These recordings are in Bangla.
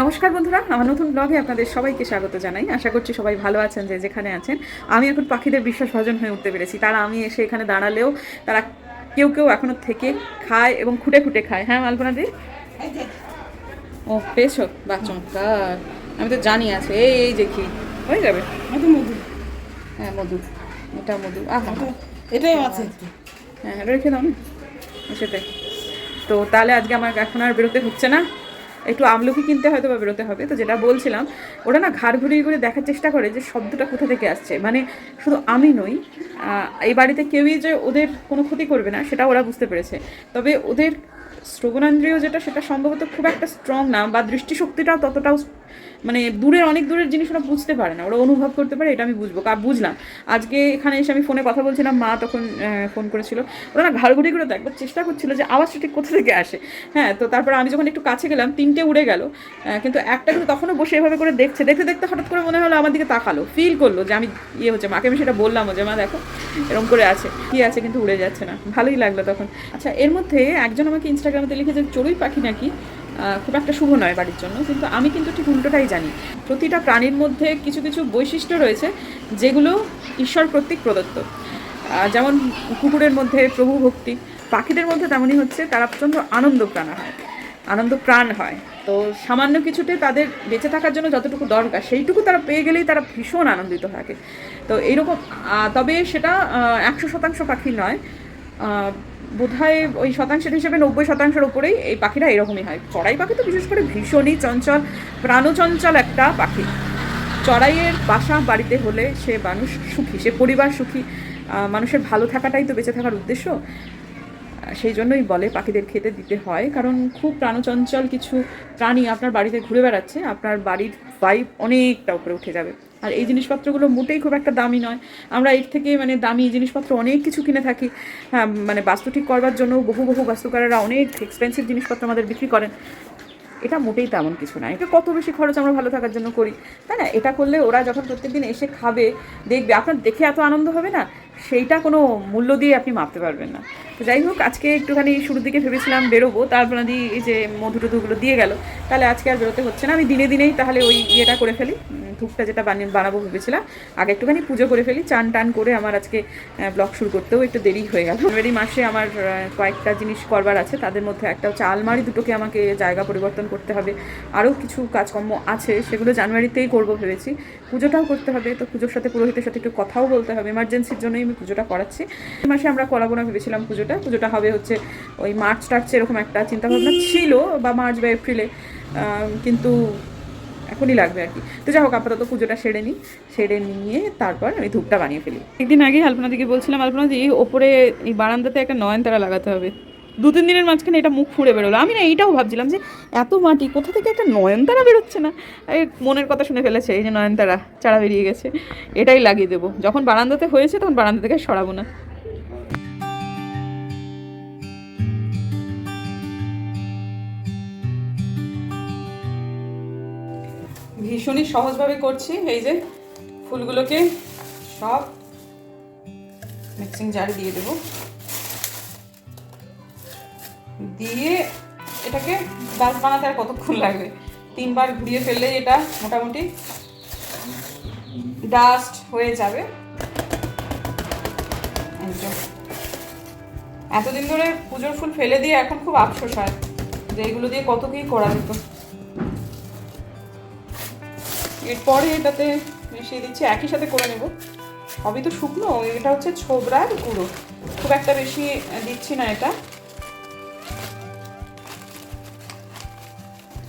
নমস্কার বন্ধুরা আমার নতুন ব্লগে আপনাদের সবাইকে স্বাগত জানাই। আশা করছি সবাই ভালো আছেন যে যেখানে আছেন। আমি এখন পাখিদের বিশ্বাস বিশ্বাসভাজন হয়ে উঠতে পেরেছি। তারা আমি এসে এখানে দাঁড়ালেও তারা কেউ কেউ এখনও থেকে খায় এবং খুঁটে খুঁটে খায়। হ্যাঁ আলপনা দি? ও পেয়েছ? বা চমৎকার। আমি তো জানি আছে। এই এই যে কি হয়ে যাবে। মধু মধু। হ্যাঁ মধু। এটা মধু। আহ এটাই আছে হ্যাঁ রেখে দাও না। সেটাই তো তাহলে আজকে আমার এখন আর বেরোতে হচ্ছে না। একটু আমলকি কিনতে হয়তো বা বেরোতে হবে, তো যেটা বলছিলাম, ওরা না ঘাড় ঘুরিয়ে ঘুরে দেখার চেষ্টা করে যে শব্দটা কোথা থেকে আসছে। মানে শুধু আমি নই এই বাড়িতে কেউই যে ওদের কোনো ক্ষতি করবে না, সেটা ওরা বুঝতে পেরেছে। তবে ওদের শ্রবণান্দ্রিয় যেটা, সেটা সম্ভবত খুব একটা স্ট্রং না, বা দৃষ্টিশক্তিটাও ততটাও মানে দূরের, অনেক দূরের জিনিস ওরা বুঝতে পারে না। ওরা অনুভব করতে পারে, এটা আমি বুঝব। আর বুঝলাম। আজকে এখানে এসে আমি ফোনে কথা বলছিলাম, মা তখন ফোন করেছিল। ওরা না ঘাড় ঘুরে ঘুরে দেখবার চেষ্টা করছিল যে আওয়াজটা ঠিক কোথা থেকে আসে। হ্যাঁ তো তারপর আমি যখন একটু কাছে গেলাম, তিনটে উড়ে গেল। কিন্তু একটা কিন্তু তখনও বসে এভাবে করে দেখছে। দেখতে দেখতে হঠাৎ করে মনে হলো আমার দিকে তাকালো ফিল করল যে আমি ইয়ে হচ্ছে, মাকে আমি সেটা বললাম যে, মা দেখো এরকম করে আছে। কি আছে কিন্তু উড়ে যাচ্ছে না। ভালোই লাগল তখন। আচ্ছা এর মধ্যে একজন আমাকে ইনস্টাগ্রামে লিখেছে চড়ুই পাখি নাকি? খুব একটা শুভ নয় বাড়ির জন্য, কিন্তু আমি কিন্তু ঠিক উল্টোটাই জানি। প্রতিটা প্রাণীর মধ্যে কিছু কিছু বৈশিষ্ট্য রয়েছে যেগুলো ঈশ্বর কর্তৃক প্রদত্ত। যেমন কুকুরের মধ্যে প্রভু ভক্তি, পাখিদের মধ্যে তেমনই হচ্ছে তারা প্রচণ্ড আনন্দ প্রাণা হয়, আনন্দ প্রাণ হয়। তো সামান্য কিছুতে তাদের বেঁচে থাকার জন্য যতটুকু দরকার, সেইটুকু তারা পেয়ে গেলেই তারা ভীষণ আনন্দিত থাকে। তো এইরকম তবে সেটা একশো শতাংশ পাখি নয় বোধহয় ওই শতাংশের হিসেবে নব্বই শতাংশের উপরেই এই পাখিরা এরকমই হয়। চড়াই পাখি তো বিশেষ করে ভীষণই চঞ্চল, প্রাণচঞ্চল একটা পাখি। চড়াইয়ের বাসা বাড়িতে হলে সে মানুষ সুখী, সে পরিবার সুখী মানুষের ভালো থাকাটাই তো বেঁচে থাকার উদ্দেশ্য। সেই জন্যই বলে পাখিদের খেতে দিতে হয়, কারণ খুব প্রাণচঞ্চল কিছু প্রাণী আপনার বাড়িতে ঘুরে বেড়াচ্ছে, আপনার বাড়ির ভাইব অনেকটা উপরে উঠে যাবে। আর এই জিনিসপত্রগুলো মোটেই খুব একটা দামি নয়। আমরা এর থেকে মানে দামি জিনিসপত্র অনেক কিছু কিনে থাকি। হ্যাঁ মানে বাস্তু ঠিক করবার জন্য বহু বহু বাস্তুকারেরা অনেক এক্সপেন্সিভ জিনিসপত্র আমাদের বিক্রি করেন। এটা মোটেই তেমন কিছু না। এটা কত বেশি খরচ আমরা ভালো থাকার জন্য করি? তাই না? এটা করলে ওরা যখন প্রত্যেকদিন এসে খাবে, দেখবে। আপনার দেখে এত আনন্দ হবে না? সেইটা কোনো মূল্য দিয়ে আপনি মাপতে পারবেন না। তো যাই হোক, আজকে একটুখানি শুরুর দিকে ভেবেছিলাম বেরোবো, তারপর দিয়ে এই যে মধু টধুগুলো দিয়ে গেল, তাহলে আজকে আর বেরোতে হচ্ছে না। আমি দিনে দিনেই তাহলে ওই ইয়েটা করে ফেলি ধূপটা যেটা বানিয়ে বানাবো ভেবেছিলাম। আগে একটুখানি পুজো করে ফেলি, চান টান করে আমার আজকে ব্লগ শুরু করতেও একটু দেরি হয়ে গেল। জানুয়ারি মাসে আমার কয়েকটা জিনিস করবার আছে, তাদের মধ্যে একটা হচ্ছে আলমারি দুটোকে আমাকে জায়গা পরিবর্তন করতে হবে। আরও কিছু কাজকর্ম আছে, সেগুলো জানুয়ারিতেই করব ভেবেছি। পুজোটাও করতে হবে, তো পুজোর সাথে পুরোহিতের সাথে একটু কথাও বলতে হবে। এমার্জেন্সির জন্যই আমি পুজোটা করাচ্ছি। এই মাসে আমরা করাবো না ভেবেছিলাম পুজোটা। পুজোটা হবে হচ্ছে ওই মার্চ টার্চ এরকম একটা চিন্তাভাবনা ছিল বা মার্চ বা এপ্রিলে কিন্তু এখনই লাগবে আর কি। তো যাই হোক, আপাতত পুজোটা সেরে নিই। সেরে নিয়ে তারপর আমি ধূপটা বানিয়ে ফেলি। একদিন আগে আলপনা দিকে বলছিলাম আলপনা দি ওপরে এই বারান্দাতে একটা নয়নতারা লাগাতে হবে। দু তিন দিনের মাঝখানে এটা মুখ ফুড়ে বেরোলো। আমি না এইটাও ভাবছিলাম যে এত মাটি, কোথা থেকে একটা নয়নতারা বেরোচ্ছে না? এই মনের কথা শুনে ফেলেছে, এই যে নয়নতারা, চারা বেরিয়ে গেছে। এটাই লাগিয়ে দেবো। যখন বারান্দাতে হয়েছে তখন বারান্দা থেকে সরাবো না। ভীষণই সহজভাবে করছি, এই যে ফুলগুলোকে সব মিক্সিং জারে দিয়ে দেবো। দিয়ে এটাকে ডাল বানাতে আর কতক্ষণ লাগবে? তিনবার ঘুরিয়ে ফেললে এটা মোটামুটি ডাস্ট হয়ে যাবে। এতদিন ধরে পুজোর ফুল ফেলে দিয়ে এখন খুব আফসোস হয় যে এইগুলো দিয়ে কত কি করা যেত। এরপরে এটাতে মিশিয়ে দিচ্ছি, একই সাথে করে নেব। সবই তো শুকনো, এটা হচ্ছে ছোবরার গুঁড়ো। খুব একটা বেশি দিচ্ছি না এটা।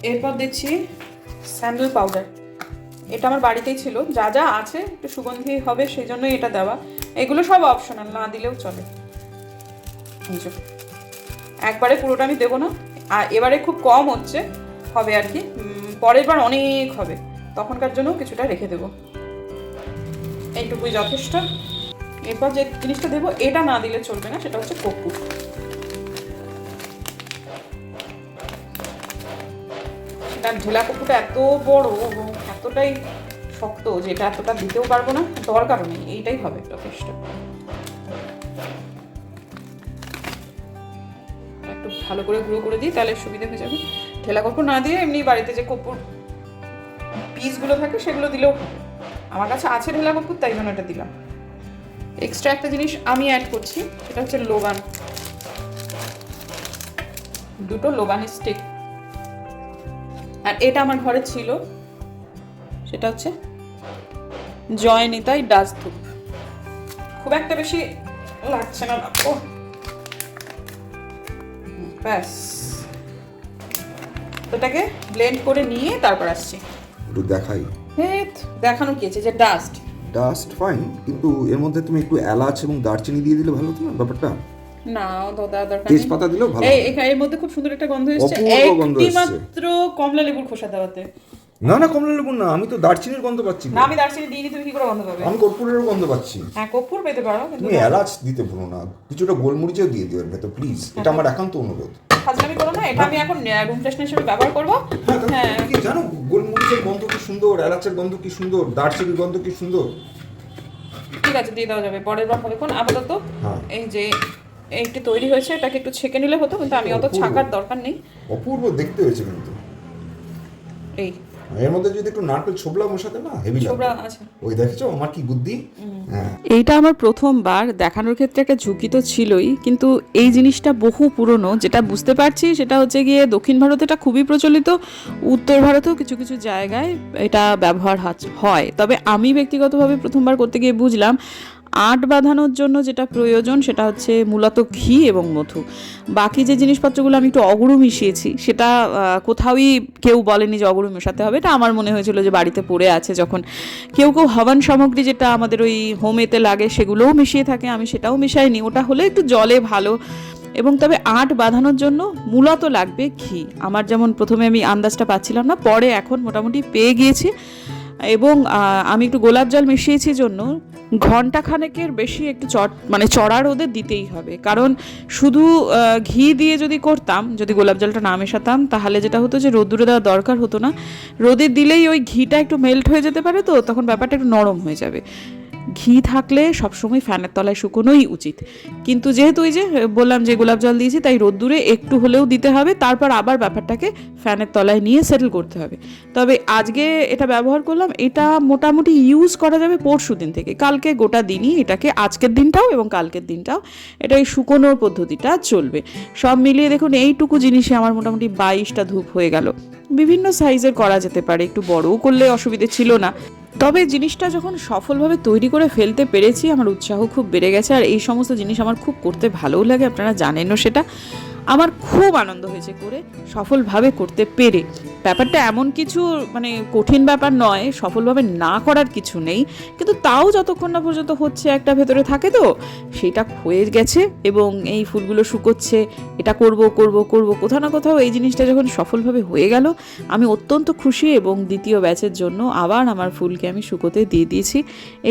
এরপর দিচ্ছি স্যান্ডেল পাউডার। এটা আমার বাড়িতেই ছিল। যা যা আছে একটু সুগন্ধি হবে সেই জন্যই এটা দেওয়া। এগুলো সব অপশনাল না দিলেও চলে। একবারে পুরোটা আমি দেবো না। আর এবারে খুব কম হচ্ছে, হবে আর কি। পরের বার অনেক হবে। তখনকার জন্য কিছুটা রেখে দেবো। এইটুকুই যথেষ্ট। এরপর যে জিনিসটা দেবো, এটা না দিলে চলবে না, সেটা হচ্ছে কর্পূর তার ঝোলা কপুটা এত বড় এবং এতটাই শক্ত যে এটা এতটা দিতেও পারব না, দরকারও নেই, এইটাই হবে যথেষ্ট। একটু ভালো করে গুঁড়ো করে দিই, তাহলে সুবিধা হয়ে যাবে। ঠেলা কপুর না দিয়ে এমনি বাড়িতে যে কপুর পিসগুলো থাকে সেগুলো দিলেও আমার কাছে আছে ঢেলা কপুর তাই জন্য এটা দিলাম। এক্সট্রা একটা জিনিস আমি অ্যাড করছি, সেটা হচ্ছে লোবান দুটো লোবানের স্টিক আর এটা আমার ঘরে ছিল। সেটা হচ্ছে জয় নিতাই ডাস ধূপ। খুব একটা বেশি লাগছে না। ও। ব্যাস। ওটাকে ব্লেন্ড করে নিয়ে তারপর আসছি। একটু দেখাই। দেখানো কি আছে? যে ডাস্ট ডাস্ট ফাইন কিন্তু এর মধ্যে তুমি একটু এলাচ এবং দারচিনি দিয়ে দিলে ভালো হতো না ব্যাপারটা? না দাদা দরকার নেই। তেজপাতা দিলেও ভালো এই এর মধ্যে খুব সুন্দর একটা গন্ধ এসেছে। একটি মাত্র কমলা লেবুর খোসা দেওয়াতে। না না কমলা লেবু না আমি তো দারচিনির গন্ধ পাচ্ছি। না আমি দার্চিনি দিইনি তুমি কি করে গন্ধ পাবে? আমি কর্পূরেরও গন্ধ পাচ্ছি। হ্যাঁ কর্পূর পেতে পারো কিন্তু তুমি এলাচ দিতে ভুলো না কিছুটা গোলমরিচও দিয়ে দিও এর ভেতর প্লিজ এটা আমার একান্ত অনুরোধ। ফাজলামি করো না এটা আমি এখন রুম ফ্রেশনার হিসেবে ব্যবহার করব। হ্যাঁ হ্যাঁ। কি জানো গোলমরিচের গন্ধ কি সুন্দর এলাচের গন্ধ কি সুন্দর দারচিনির গন্ধ কি সুন্দর? ঠিক আছে দিয়ে দেওয়া যাবে। পরের বার হবে। কোন আপাতত হ্যাঁ। এই যে এইটি তৈরি হয়েছে এটাকে একটু ছেঁকে নিলে হতো কিন্তু আমি অত। ছাকার দরকার নেই। অপূর্ব দেখতে হয়েছে কিন্তু। এই। এর মধ্যে যদি একটু নারকেল ছোবলা মশাতে না হেভি ছোবড়া লাগবে আছে। ওই দেখেছ? আমার কি বুদ্ধি? হ্যাঁ। এইটা আমার প্রথমবার দেখানোর ক্ষেত্রে একটা ঝুঁকি তো ছিলই কিন্তু এই জিনিসটা বহু পুরনো। যেটা বুঝতে পারছি সেটা হচ্ছে গিয়ে দক্ষিণ ভারতে এটা খুবই প্রচলিত উত্তর ভারতেও কিছু কিছু জায়গায় এটা ব্যবহার হয়। তবে আমি ব্যক্তিগতভাবে প্রথমবার করতে গিয়ে বুঝলাম আট বাঁধানোর জন্য যেটা প্রয়োজন সেটা হচ্ছে মূলত ঘি এবং মধু। বাকি যে জিনিসপত্রগুলো আমি একটু অগুরু মিশিয়েছি, সেটা কোথাওই কেউ বলেনি যে অগুরু মেশাতে হবে। এটা আমার মনে হয়েছিল যে বাড়িতে পড়ে আছে যখন কেউ কেউ হবন সামগ্রী যেটা আমাদের ওই হোমেতে লাগে সেগুলোও মিশিয়ে থাকে, আমি সেটাও মিশাইনি। ওটা হলে একটু জলে ভালো। এবং তবে আট বাঁধানোর জন্য মূলত লাগবে ঘি। আমার যেমন প্রথমে আমি আন্দাজটা পাচ্ছিলাম না, পরে এখন মোটামুটি পেয়ে গিয়েছি। এবং আমি একটু গোলাপ জল মিশিয়েছি জন্য ঘণ্টা খানেকের বেশি একটু চট মানে চড়া রোদে দিতেই হবে। কারণ শুধু ঘি দিয়ে যদি করতাম, যদি গোলাপ জলটা না মেশাতাম, তাহলে যেটা হতো যে রোদ্দুরে দেওয়ার দরকার হতো না। রোদে দিলেই ওই ঘিটা একটু মেল্ট হয়ে যেতে পারে তো, তখন ব্যাপারটা একটু নরম হয়ে যাবে। ঘি থাকলে সবসময় ফ্যানের তলায় শুকোনোই উচিত। কিন্তু যেহেতু ওই যে বললাম যে গোলাপ জল দিয়েছি, তাই রোদ্দুরে একটু হলেও দিতে হবে, তারপর আবার ব্যাপারটাকে ফ্যানের তলায় নিয়ে সেটেল করতে হবে। তবে আজকে এটা ব্যবহার করলাম, এটা মোটামুটি ইউজ করা যাবে পরশু দিন থেকে। কালকে গোটা দিনই এটাকে, আজকের দিনটাও এবং কালকের দিনটাও এটা এই শুকোনোর পদ্ধতিটা চলবে। সব মিলিয়ে দেখুন, এইটুকু জিনিসে আমার মোটামুটি বাইশটা ধূপ হয়ে গেল। বিভিন্ন সাইজের করা যেতে পারে, একটু বড়ও করলে অসুবিধে ছিল না। তবে জিনিসটা যখন সফলভাবে তৈরি করে ফেলতে পেরেছি, আমার উৎসাহ খুব বেড়ে গেছে। আর এই সমস্ত জিনিস আমার খুব করতে ভালোও লাগে, আপনারা জানেনও সেটা। আমার খুব আনন্দ হয়েছে করে সফলভাবে করতে পেরে। ব্যাপারটা এমন কিছু মানে কঠিন ব্যাপার নয়, সফলভাবে না করার কিছু নেই, কিন্তু তাও যতক্ষণ না পর্যন্ত হচ্ছে একটা ভেতরে থাকে তো, সেটা হয়ে গেছে এবং এই ফুলগুলো শুকোচ্ছে, এটা করব করব করব, কোথাও না কোথাও এই জিনিসটা যখন সফলভাবে হয়ে গেল, আমি অত্যন্ত খুশি এবং দ্বিতীয় ব্যাচের জন্য আবার আমার ফুলকে আমি শুকোতে দিয়ে দিয়েছি।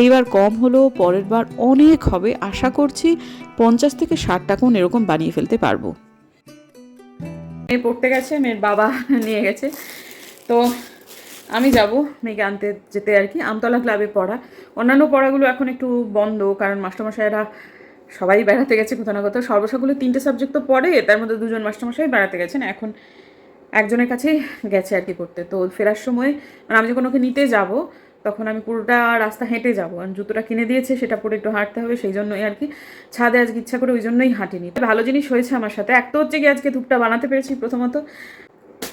এইবার কম হলো, পরের বার অনেক হবে, আশা করছি পঞ্চাশ থেকে ষাট টাকুন এরকম বানিয়ে ফেলতে পারব। মেয়ে পড়তে গেছে, মেয়ের বাবা নিয়ে গেছে। তো আমি যাব মেয়েকে আনতে যেতে আর কি, আমতলা ক্লাবে পড়া। অন্যান্য পড়াগুলো এখন একটু বন্ধ, কারণ মাস্টারমশাইরা সবাই বেড়াতে গেছে কোথাও না কোথাও। সর্বসাকুলে তিনটে সাবজেক্ট তো পড়ে, তার মধ্যে দুজন মাস্টারমশাই বেড়াতে গেছেন, এখন একজনের কাছেই গেছে আর কি পড়তে। তো ফেরার সময় মানে আমি যখন ওকে নিতে যাব তখন আমি পুরোটা রাস্তা হেঁটে যাব। আর জুতোটা কিনে দিয়েছে, সেটা পরে একটু হাঁটতে হবে, সেই জন্যই আর কি। ছাদে আজকে ইচ্ছা করে ওই জন্যই হাঁটিনি। ভালো জিনিস হয়েছে আমার সাথে। এক তো হচ্ছে কি আজকে ধূপটা বানাতে পেরেছি প্রথমত।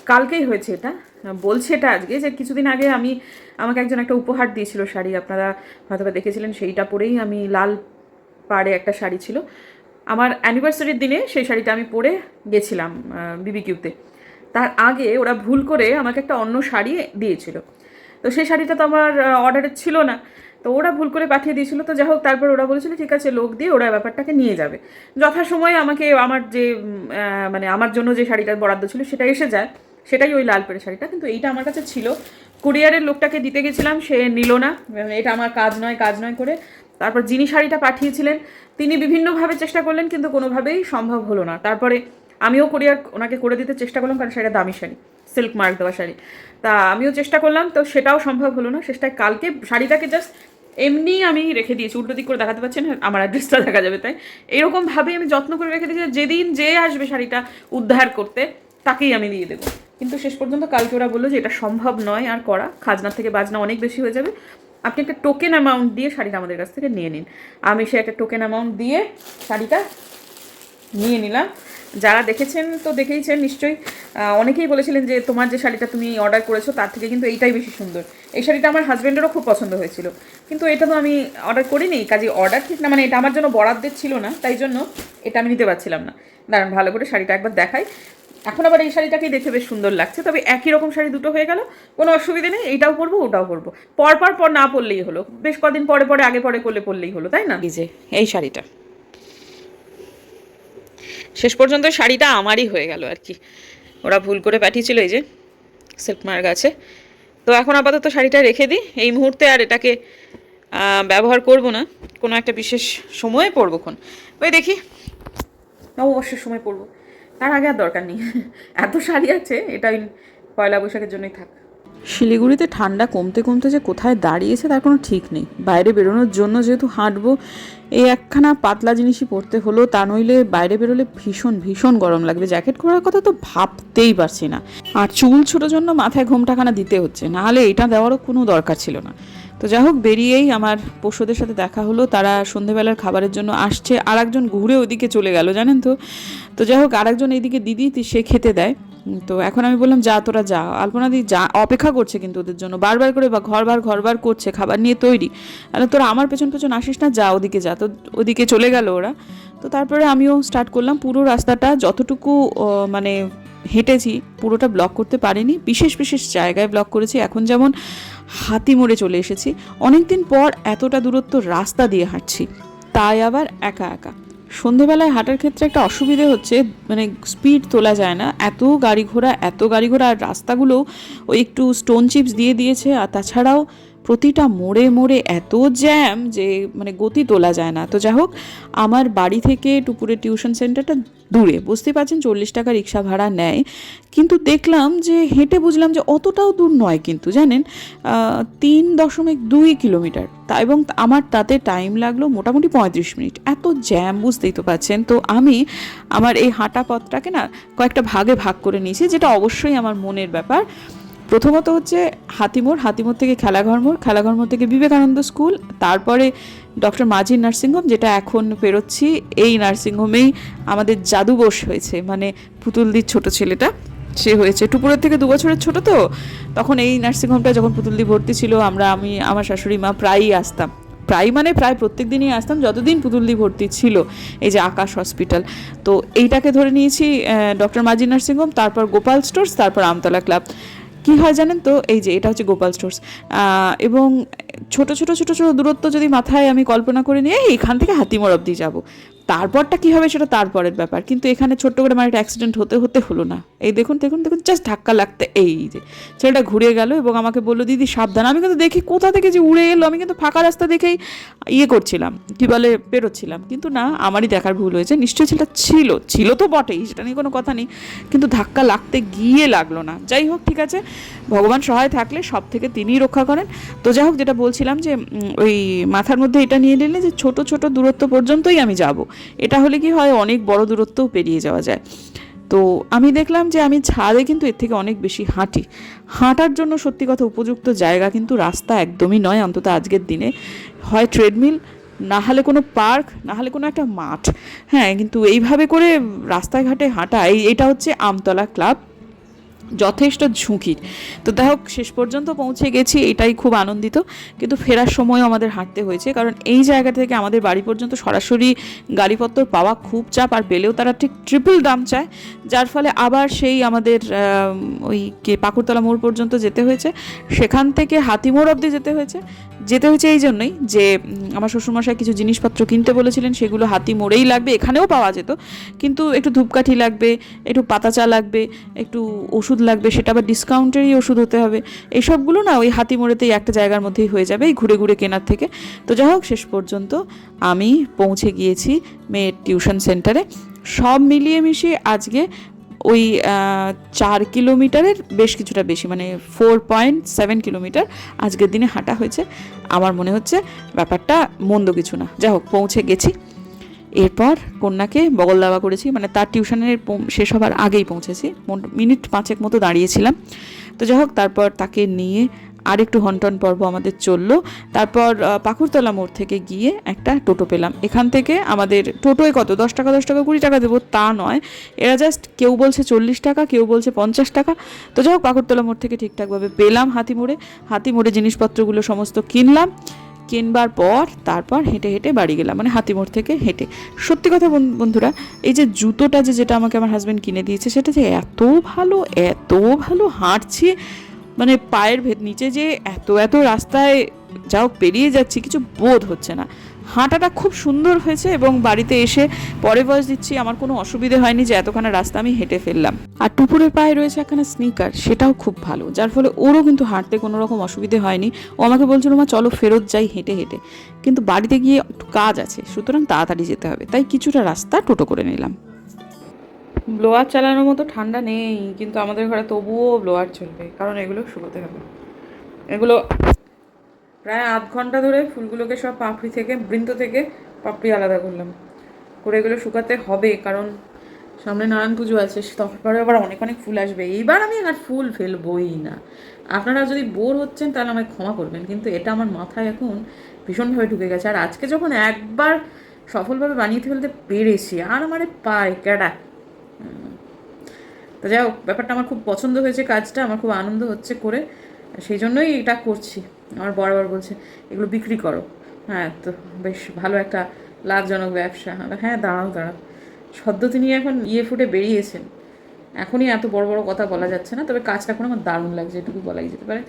কালকেই হয়েছে এটা। বলছে এটা আজকে যে কিছুদিন আগে আমি, আমাকে একজন একটা উপহার দিয়েছিল শাড়ি। আপনারা হয়তো দেখেছিলেন, সেইটা পরেই আমি লাল পাড়ে একটা শাড়ি ছিল। আমার অ্যানিভার্সারির দিনে সেই শাড়িটা আমি পরে গেছিলাম বিবিকিউতে তার আগে ওরা ভুল করে আমাকে একটা অন্য শাড়ি দিয়েছিল। তো সেই শাড়িটা তো আমার অর্ডারে ছিল না। তো ওরা ভুল করে পাঠিয়ে দিয়েছিল। তো যাই হোক, তারপর ওরা বলেছিল, ঠিক আছে, লোক দিয়ে ওরা ব্যাপারটাকে নিয়ে যাবে। যথাসময়ে আমাকে, আমার যে মানে আমার জন্য যে শাড়িটা বরাদ্দ ছিল, সেটা এসে যায়। সেটাই ওই লাল পেড়ে শাড়িটা। কিন্তু এইটা আমার কাছে ছিল। কুরিয়ারের লোকটাকে দিতে গেছিলাম, সে নিল না। এটা আমার কাজ নয় কাজ নয় করে। তারপর যিনি শাড়িটা পাঠিয়েছিলেন, তিনি বিভিন্নভাবে চেষ্টা করলেন, কিন্তু কোনোভাবেই সম্ভব হলো না। তারপরে আমিও কোরিয়ার ওনাকে করে দিতে চেষ্টা করলাম, কারণ সেটা দামি শাড়ি সিল্ক মার্ক দেওয়া শাড়ি। তা আমিও চেষ্টা করলাম, তো সেটাও সম্ভব হলো না। শেষটায় কালকে শাড়িটাকে জাস্ট এমনি আমি রেখে দিয়েছি, উল্টো দিক করে দেখাতে পাচ্ছেন আমার অ্যাড্রেসটা দেখা যাবে, তাই। এরকমভাবে আমি যত্ন করে রেখে দিয়েছি যেদিন যে আসবে শাড়িটা উদ্ধার করতে, তাকেই আমি দিয়ে দেবো। কিন্তু শেষ পর্যন্ত কালকে ওরা বলল যে এটা সম্ভব নয় আর করা, খাজনার থেকে বাজনা অনেক বেশি হয়ে যাবে। আপনি একটা টোকেন অ্যামাউন্ট দিয়ে শাড়িটা আমাদের কাছ থেকে নিয়ে নিন। আমি সে একটা টোকেন অ্যামাউন্ট দিয়ে শাড়িটা নিয়ে নিলাম। যারা দেখেছেন তো দেখেইছেন নিশ্চয়ই। অনেকেই বলেছিলেন যে তোমার যে শাড়িটা তুমি অর্ডার করেছ, তার থেকে কিন্তু এইটাই বেশি সুন্দর। এই শাড়িটা আমার হাজব্যান্ডেরও খুব পছন্দ হয়েছিল। কিন্তু এটা তো আমি অর্ডার করিনি, কাজে অর্ডার ঠিক না মানে এটা আমার জন্য বরাদ্দের ছিল না, তাই জন্য এটা আমি নিতে পারছিলাম না। দাঁড়ান, ভালো করে শাড়িটা একবার দেখাই। এখন আবার এই শাড়িটাকেই দেখে বেশ সুন্দর লাগছে, তবে একই রকম শাড়ি দুটো হয়ে গেল, কোনো অসুবিধে নেই, এইটাও পরবো, ওটাও পরবো। পর পর পর না পরলেই হলো, বেশ কদিন পরে পরে, আগে পরে করলে পরলেই হলো, তাই না? এই যে, এই শাড়িটা। শেষ পর্যন্ত শাড়িটা আমারই হয়ে গেল আর কি। ওরা ভুল করে পাঠিয়েছিল এই যে সিল্কমার গাছে তো এখন আপাতত শাড়িটা রেখে দিই। এই মুহূর্তে আর এটাকে ব্যবহার করব না। কোনো একটা বিশেষ সময়ে পরবো খন ওই দেখি, অবশ্যই সময় পরবো। তার আগে আর দরকার নেই। এত শাড়ি আছে এটা পয়লা বৈশাখের জন্যই থাক। শিলিগুড়িতে ঠান্ডা কমতে কমতে যে কোথায় দাঁড়িয়েছে তার কোনো ঠিক নেই। বাইরে বেরোনোর জন্য যেহেতু হাঁটবো, এই একখানা পাতলা জিনিসই পরতে হলো, তা নইলে বাইরে বেরোলে ভীষণ ভীষণ গরম লাগবে। জ্যাকেট করার কথা তো ভাবতেই পারছি না। আর চুল ছোটোর জন্য মাথায় ঘোমটাখানা দিতে হচ্ছে, নাহলে এটা দেওয়ারও কোনো দরকার ছিল না। তো যাই হোক, বেরিয়েই আমার পশুদের সাথে দেখা হলো, তারা সন্ধেবেলার খাবারের জন্য আসছে আর একজন ঘুরে ওদিকে চলে গেল, জানেন তো? তো যাই হোক আর একজন এইদিকে দিদি, সে খেতে দেয়। তো এখন আমি বললাম, যা, তোরা যা। আলপনা আলপনাদি যা, অপেক্ষা করছে কিন্তু ওদের জন্য। বারবার করে বা ঘরবার ঘরবার করছে, খাবার নিয়ে তৈরি। আর, তোরা আমার পেছন পেছন আসিস না, যা, ওদিকে যা। তো ওদিকে চলে গেল ওরা। তো তারপরে আমিও স্টার্ট করলাম। পুরো রাস্তাটা যতটুকু মানে হেঁটেছি, পুরোটা ব্লক করতে পারিনি। বিশেষ বিশেষ জায়গায় ব্লক করেছি। এখন যেমন হাতি মোড়ে চলে এসেছি। অনেক দিন পর এতটা দূরত্ব রাস্তা দিয়ে হাঁটছি। তাই আবার একা একা। সন্ধেবেলায় হাঁটার ক্ষেত্রে একটা অসুবিধে হচ্ছে মানে স্পিড তোলা যায় না। এত গাড়ি ঘোড়া, এত গাড়ি ঘোড়া আর রাস্তাগুলো ওই একটু স্টোন চিপস দিয়ে দিয়েছে। আর তাছাড়াও প্রতিটা মোড়ে মোড়ে এত জ্যাম যে মানে গতি তোলা যায় না। তো যাই হোক, আমার বাড়ি থেকে টুপুরের টিউশন সেন্টারটা দূরে, বুঝতেই পারছেন চল্লিশ টাকা রিক্সা ভাড়া নেয়। কিন্তু দেখলাম যে হেঁটে বুঝলাম যে অতটাও দূর নয় কিন্তু, জানেন? তিন দশমিক দুই কিলোমিটার। তা এবং আমার তাতে টাইম লাগল মোটামুটি পঁয়ত্রিশ মিনিট। এত জ্যাম, বুঝতেই তো পাচ্ছেন তো আমি আমার এই হাঁটা পথটাকে না কয়েকটা ভাগে ভাগ করে নিয়েছি, যেটা অবশ্যই আমার মনের ব্যাপার। প্রথমত হচ্ছে হাতিমোড় হাতিমোড় থেকে খেলাঘর মোড় খেলাঘর মোড় থেকে বিবেকানন্দ স্কুল, তারপরে ডক্টর মাঝির নার্সিংহোম, যেটা এখন পেরোচ্ছি, এই নার্সিংহোমেই আমাদের জাদুবশ হয়েছে মানে পুতুলদির ছোট ছেলেটা, সে হয়েছে। টুপুরের থেকে দু বছরের ছোট তো, তখন এই নার্সিংহোমটা যখন পুতুলদি ভর্তি ছিল, আমরা, আমি, আমার শাশুড়ি মা প্রায়ই আসতাম। প্রায় মানে প্রায় প্রত্যেক দিনই আসতাম, যতদিন পুতুলদি ভর্তি ছিল, এই যে আকাশ হসপিটাল। তো এইটাকে ধরে নিয়েছি ডক্টর মাজি নার্সিংহোম, তারপর গোপাল স্টোর্স, তারপর আমতলা ক্লাব। কি হয় জানেন তো? এই যে এটা হচ্ছে গোপাল স্টোর্স। এবং ছোট ছোট ছোট ছোট দূরত্ব যদি মাথায় আমি কল্পনা করে নিয়ে এখান থেকে হাতিমোড় অব্দি যাব। তারপরটা কি হবে সেটা তারপরের ব্যাপার। কিন্তু এখানে ছোট্ট করে আমার একটা অ্যাক্সিডেন্ট হতে হতে হলো না। এই দেখুন দেখুন দেখুন জাস্ট ধাক্কা লাগতে এই যে। ছেলেটা ঘুরে গেল এবং আমাকে বলল, দিদি, সাবধান। আমি কিন্তু দেখি কোথা থেকে যে উড়ে এলো। আমি কিন্তু ফাঁকা রাস্তা দেখেই ইয়ে করছিলাম, কি বলে, বেরোচ্ছিলাম। কিন্তু না, আমারই দেখার ভুল হয়েছে। নিশ্চয়ই ছেলেটা ছিল ছিল তো বটেই, সেটা নিয়ে কোনো কথা নেই। কিন্তু ধাক্কা লাগতে গিয়ে লাগল না। যাই হোক, ঠিক আছে। ভগবান সহায় থাকলে সব থেকে তিনিই রক্ষা করেন। তো যাই হোক, যেটা বলছিলাম যে ওই মাথার মধ্যে এটা নিয়ে নিলে যে ছোট ছোট দূরত্ব পর্যন্তই আমি যাব। এটা হলে কি হয়, অনেক বড় দূরত্বও পেরিয়ে যাওয়া যায়। তো আমি দেখলাম যে আমি ছাদে কিন্তু এর থেকে অনেক বেশি হাঁটি। হাঁটার জন্য সত্যি কথা উপযুক্ত জায়গা কিন্তু রাস্তা একদমই নয়, অন্তত আজকের দিনে। হয় ট্রেডমিল, না হলে কোনো পার্ক, না হলে কোনো একটা মাঠ। হ্যাঁ কিন্তু এইভাবে করে রাস্তাঘাটে হাঁটা, এই, এটা হচ্ছে আমতলা ক্লাব। যথেষ্ট ঝুঁকির। তো যাই হোক, শেষ পর্যন্ত পৌঁছে গেছি, এটাই খুব আনন্দিত। কিন্তু ফেরার সময়ও আমাদের হাঁটতে হয়েছে, কারণ এই জায়গা থেকে আমাদের বাড়ি পর্যন্ত সরাসরি গাড়িপত্র পাওয়া খুব চাপ, আর পেলেও তারা ঠিক ট্রিপল দাম চায়। যার ফলে আবার সেই আমাদের ওই কে পাকুড়তলা মোড় পর্যন্ত যেতে হয়েছে। সেখান থেকে হাতিমোড় অবধি যেতে হয়েছে। যেতে হয়েছে এই জন্যই যে আমার শ্বশুরমশাই কিছু জিনিসপত্র কিনতে বলেছিলেন, সেগুলো হাতি মোড়েই লাগবে, এখানেও পাওয়া যেত। কিন্তু একটু ধূপকাঠি লাগবে, একটু পাতা চা লাগবে, একটু ওষুধ লাগবে, সেটা আবার ডিসকাউন্টেরই ওষুধ হতে হবে। এইসবগুলো না ওই হাতি মোড়েতেই একটা জায়গার মধ্যেই হয়ে যাবে, এই ঘুরে ঘুরে কেনার থেকে। তো যাই হোক, শেষ পর্যন্ত আমি পৌঁছে গিয়েছি মেয়ের টিউশন সেন্টারে সব মিলিয়ে মিশিয়ে আজকে ওই চার কিলোমিটারের বেশ কিছুটা বেশি মানে ফোর পয়েন্ট সেভেন কিলোমিটার আজকের দিনে হাঁটা হয়েছে। আমার মনে হচ্ছে ব্যাপারটা মন্দ কিছু না। যাই হোক, পৌঁছে গেছি। এরপর কন্যাকে বগল দাওয়া করেছি মানে তার টিউশনের শেষ হবার আগেই পৌঁছেছি। মিনিট পাঁচেক মতো দাঁড়িয়েছিলাম। তো যাই হোক তারপর তাকে নিয়ে আর একটু হন্টন পর্ব আমাদের চলল। তারপর আহ, পাকুড়তলা মোড় থেকে গিয়ে একটা টোটো পেলাম। এখান থেকে আমাদের টোটোয় কত? দশ টাকা দশ টাকা কুড়ি টাকা দেবো তা নয়। এরা জাস্ট কেউ বলছে চল্লিশ টাকা কেউ বলছে পঞ্চাশ টাকা। তো যাই হোক পাকুড়তলা মোড় থেকে ঠিকঠাকভাবে পেলাম হাতি মোড়ে হাতি মোড়ে জিনিসপত্রগুলো সমস্ত কিনলাম। কিনবার পর তারপর হেঁটে হেঁটে বাড়ি গেলাম মানে হাতিমোড় থেকে হেঁটে। সত্যি কথা বন- বন্ধুরা, এই যে জুতোটা যে যেটা আমাকে আমার হাজব্যান্ড কিনে দিয়েছে, সেটা যে এত ভালো এত ভালো হাঁটছি মানে পায়ের ভেত নিচে যে এত এত রাস্তায় যাও পেরিয়ে যাচ্ছি, কিছু বোধ হচ্ছে না। হাঁটাটা খুব সুন্দর হয়েছে এবং বাড়িতে এসে পরে বয়স দিচ্ছি, আমার কোনো অসুবিধে হয়নি যে এতখানি রাস্তা আমি হেঁটে ফেললাম। আর টুপুরের পায়ে রয়েছে একখানা স্নিকার সেটাও খুব ভালো, যার ফলে ওরও কিন্তু হাঁটতে কোনো রকম অসুবিধে হয়নি। ও আমাকে বলছিল, মা, চলো ফেরত যাই হেঁটে হেঁটে। কিন্তু বাড়িতে গিয়ে একটু কাজ আছে, সুতরাং তাড়াতাড়ি যেতে হবে। তাই কিছুটা রাস্তা টোটো করে নিলাম। ব্লোয়ার চালানোর মতো ঠান্ডা নেই, কিন্তু আমাদের ঘরে তবুও ব্লোয়ার চলবে, কারণ এগুলো শুকোতে হবে। এগুলো প্রায় আধ ঘণ্টা ধরে ফুলগুলোকে সব পাপড়ি থেকে বৃন্ত থেকে পাপড়ি আলাদা করলাম। করে এগুলো শুকাতে হবে, কারণ সামনে নারায়ণ পুজো আছে তারপরে আবার অনেক অনেক ফুল আসবে। এইবার আমি আর ফুল ফেলবই না। আপনারা যদি বোর হচ্ছেন, তাহলে আমায় ক্ষমা করবেন, কিন্তু এটা আমার মাথায় এখন ভীষণভাবে ঢুকে গেছে। আর আজকে যখন একবার সফলভাবে বানিয়ে ফেলতে পেরেছি, আর আমারে পায়, ক্যাডা। তো যাই হোক, ব্যাপারটা আমার খুব পছন্দ হয়েছে, কাজটা আমার খুব আনন্দ হচ্ছে করে। সেই জন্যই এটা করছি। আমার বরাবর বলছে, এগুলো বিক্রি করো। হ্যাঁ তো বেশ ভালো একটা লাভজনক ব্যবসা। হ্যাঁ দাঁড়াও দাঁড়াও। সদ্য তিনি এখন ইয়ে ফুটে বেরিয়েছেন। এখনই এত বড় বড় কথা বলা যাচ্ছে না, তবে কাজটা এখন আমার দারুণ লাগছে, এটুকু বলাই যেতে পারে।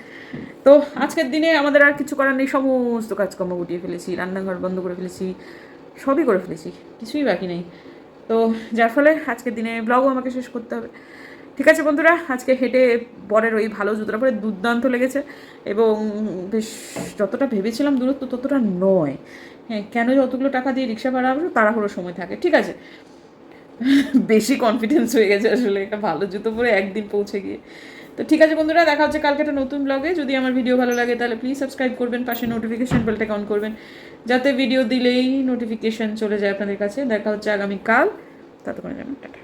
তো আজকের দিনে আমাদের আর কিছু করার নেই, সমস্ত কাজকর্ম গুটিয়ে ফেলেছি, রান্নাঘর বন্ধ করে ফেলেছি, সবই করে ফেলেছি, কিছুই বাকি নেই। তো যার ফলে আজকের দিনে ব্লগও আমাকে শেষ করতে হবে। ঠিক আছে বন্ধুরা, আজকে হেঁটে বরের ওই ভালো জুতোটা পরে দুর্দান্ত লেগেছে এবং বেশ যতটা ভেবেছিলাম দূরত্ব ততটা নয়। হ্যাঁ কেন যতগুলো টাকা দিয়ে রিক্সা ভাড়া তাড়াহুড়ো সময় থাকে, ঠিক আছে? বেশি কনফিডেন্স হয়ে গেছে আসলে একটা ভালো জুতো পরে একদিন পৌঁছে গিয়ে। তো ঠিক আছে বন্ধুরা, দেখা হচ্ছে কালকে একটা নতুন ব্লগে যদি আমার ভিডিও ভালো লাগে তাহলে প্লিজ সাবস্ক্রাইব করবেন, পাশে নোটিফিকেশন বেলটাকে অন করবেন। যাতে ভিডিও দিলেই নোটিফিকেশন চলে যায় আপনাদের কাছে। দেখা হচ্ছে আগামীকাল। ততক্ষণে জানান টাটা।